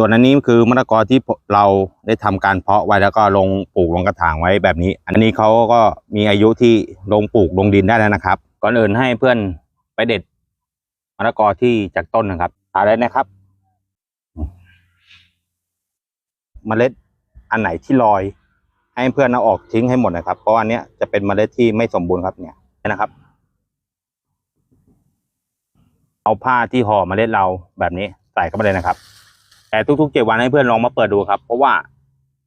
ส่วนอันนี้คือมะละกอที่เราได้ทำการเพาะไว้แล้วก็ลงปลูกลงกระถางไว้แบบนี้ อันนี้เขาก็มีอายุที่ลงปลูกลงดินได้แล้วนะครับ ก่อนอื่นให้เพื่อนไปเด็ดมะละกอที่จากต้นนะครับอะไรนะครับเมล็ดอันไหนที่ลอย ให้เพื่อนเอาออกทิ้งให้หมดนะครับ เพราะอันเนี้ยจะเป็นเมล็ดที่ไม่สมบูรณ์ครับเนี่ยนะครับ เอาผ้าที่ห่อเมล็ดเราแบบนี้ใส่เข้าไปเลยนะครับ แต่ทุกๆเจ็ดวันให้เพื่อนลองมาเปิดดูครับ เพราะว่า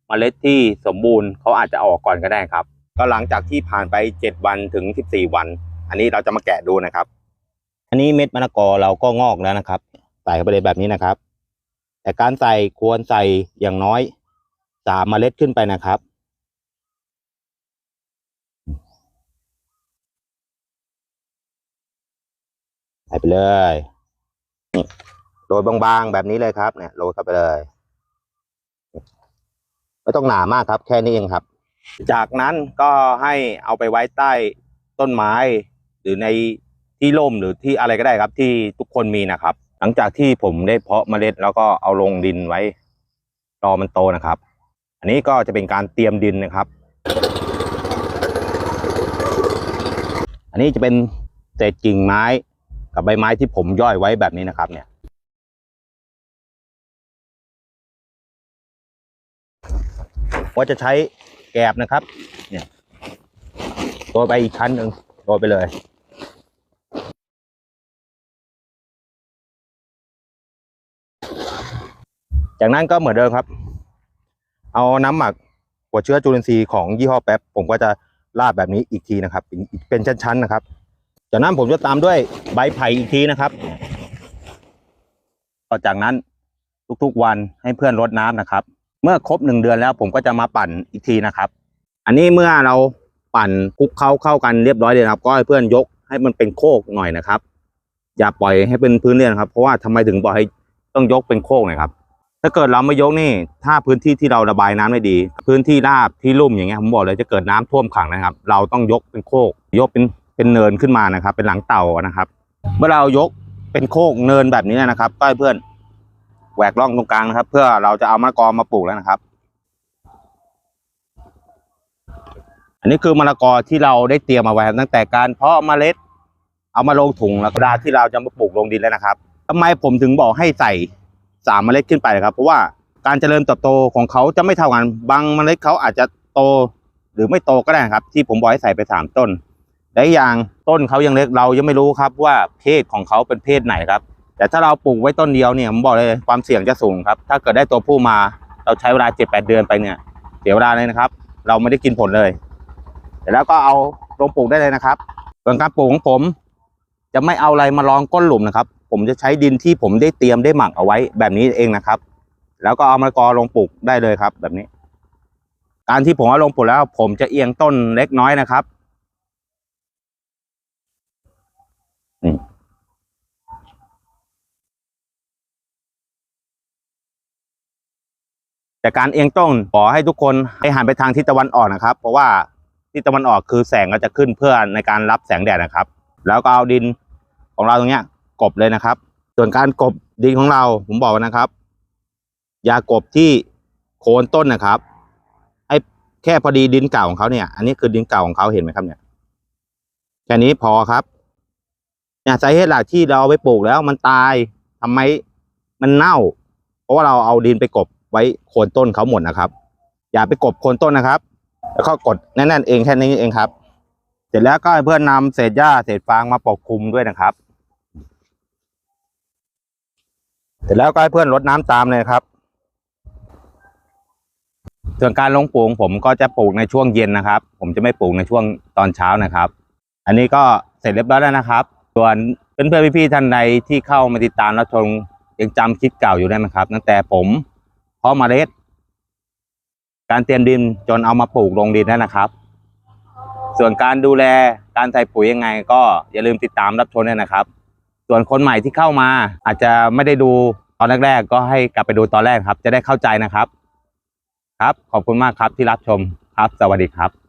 เมล็ดที่สมบูรณ์เขาอาจจะออกก่อนก็ได้ครับ ก็หลังจากที่ผ่านไปเจ็ดวันถึงสิบสี่วัน อันนี้เราจะมาแกะดูนะครับ อันนี้เม็ดมะละกอเราก็งอกแล้วนะครับ ใส่เข้าไปเลยแบบนี้นะครับ แต่การใส่ควรใส่อย่างน้อยสามเมล็ดขึ้นไปนะครับใส่ไปเลยนี่ โรยบางๆแบบนี้เลยครับเนี่ยโรยเข้าไปเลย ไม่ต้องหนามากครับ แค่นี้เองครับ จากนั้นก็ให้เอาไปไว้ใต้ต้นไม้ หรือในที่ร่มหรือที่อะไรก็ได้ครับ ที่ทุกคนมีนะครับ หลังจากที่ผมได้เพาะเมล็ดแล้วก็เอาลงดินไว้รอมันโตนะครับ อันนี้ก็จะเป็นการเตรียมดินนะครับ อันนี้จะเป็นเศษกิ่งไม้กับใบไม้ที่ผมย่อยไว้แบบนี้นะครับเนี่ย ว่าจะใช้แกบนะครับ เนี่ยโรยไปอีกชั้นหนึ่งโรยไปเลยจากนั้นก็เหมือนเดิมครับ เอาน้ำหมักหัวเชื้อจุลินทรีย์ของยี่ห้อแป๊บผมก็จะราดแบบนี้อีกทีนะครับ เป็นเป็นชั้นๆนะครับ จากนั้นผมจะตามด้วยใบไผ่อีกทีนะครับต่อจากนั้นทุกๆวันให้เพื่อนรดน้ำนะครับ เมื่อครบหนึ่งเดือนแล้วผมก็จะมาปั่นอีกทีนะครับ อันนี้เมื่อเราปั่นคลุกเข้าเข้ากันเรียบร้อยเลยนะครับ ก็ให้เพื่อนยกให้มันเป็นโคกหน่อยนะครับ อย่าปล่อยให้เป็นพื้นเรียนครับ เพราะว่าทำไมถึงบอกให้ต้องยกเป็นโคกหน่อยครับถ้าเกิดเราไม่ยกนี่ ถ้าพื้นที่ที่เราระบายน้ำไม่ดี พื้นที่ราบที่ลุ่มอย่างเงี้ยผมบอกเลยจะเกิดน้ำท่วมขังนะครับ เราต้องยกเป็นโคก ยกเป็นเป็นเนินขึ้นมานะครับ เป็นหลังเต่านะครับ เมื่อเรายกเป็นโคกเนินแบบนี้นะครับก็ให้เพื่อน แหวกร่องตรงกลางนะครับ เพื่อเราจะเอามะละกอมาปลูกแล้วนะครับ อันนี้คือมะละกอที่เราได้เตรียมมาไว้ตั้งแต่การเพาะเมล็ด เอามาลงถุงแล้วก็ดาที่เราจะมาปลูกลงดินแล้วนะครับทำไมผมถึงบอกให้ใส่สามเมล็ดขึ้นไปครับ เพราะว่าการเจริญเติบโตของเขาจะไม่เท่ากันบางเมล็ดเขาอาจจะโตหรือไม่โตก็ได้ครับ ที่ผมบอกให้ใส่ไปสามต้นและอย่างต้นเขายังเล็กเรายังไม่รู้ครับว่าเพศของเขาเป็นเพศไหนครับ แต่ถ้าเราปลูกไว้ต้นเดียวเนี่ยผมบอกเลยความเสี่ยงจะสูงครับ ถ้าเกิดได้ตัวผู้มา เราใช้เวลาเจ็ดแปดเดือนไปเนี่ยเสียเวลาเลยนะครับ เราไม่ได้กินผลเลยเสร็จแล้วก็เอาลงปลูกได้เลยนะครับส่วนการปลูกของผม จะไม่เอาอะไรมารองก้นหลุมนะครับ ผมจะใช้ดินที่ผมได้เตรียมได้หมักเอาไว้แบบนี้เองนะครับ แล้วก็เอามะละกอลงปลูกได้เลยครับ แบบนี้ การที่ผมเอาลงปลูกแล้ว ผมจะเอียงต้นเล็กน้อยนะครับ แต่การเอียงต้นขอให้ทุกคนให้หันไปทางทิศตะวันออกนะครับ เพราะว่าทิศตะวันออกคือแสงก็จะขึ้นเพื่อในการรับแสงแดดนะครับ แล้วก็เอาดินของเราตรงเนี้ยกบเลยนะครับ ส่วนการกบดินของเราผมบอกนะครับ อย่ากบที่โคนต้นนะครับให้แค่พอดีดินเก่าของเขาเนี่ย อันนี้คือดินเก่าของเขาเห็นไหมครับเนี่ยแค่นี้พอครับเนี่ยสาเหตุหลักที่เราเอาไปปลูกแล้วมันตายทำไมมันเน่า เพราะว่าเราเอาดินไปกบ ไว้โคนต้นเขาหมดนะครับ อย่าไปกบโคนต้นนะครับ แล้วก็กดแน่นๆเองแค่นี้เองครับ เสร็จแล้วก็เพื่อนนำเศษหญ้าเศษฟางมาปกคลุมด้วยนะครับ เสร็จแล้วก็ให้เพื่อนรดน้ำตามเลยครับ ส่วนการลงปลูกของผมก็จะปลูกในช่วงเย็นนะครับ ผมจะไม่ปลูกในช่วงตอนเช้านะครับ อันนี้ก็เสร็จเรียบร้อยแล้วนะครับ ส่วนเพื่อนๆพี่ๆท่านใดที่เข้ามาติดตามรับชมยังจำคลิปเก่าอยู่ได้ไหมครับ ตั้งแต่ผม เพาะเมล็ด การเตรียมดินจนเอามาปลูกลงดินนั่นนะครับ ส่วนการดูแลการใส่ปุ๋ยยังไง ก็อย่าลืมติดตามรับชมด้วยนะครับ ส่วนคนใหม่ที่เข้ามาอาจจะไม่ได้ดูตอนแรกๆก็ให้กลับไปดูตอนแรกครับ จะได้เข้าใจนะครับ ครับขอบคุณมากครับที่รับชมครับ สวัสดีครับ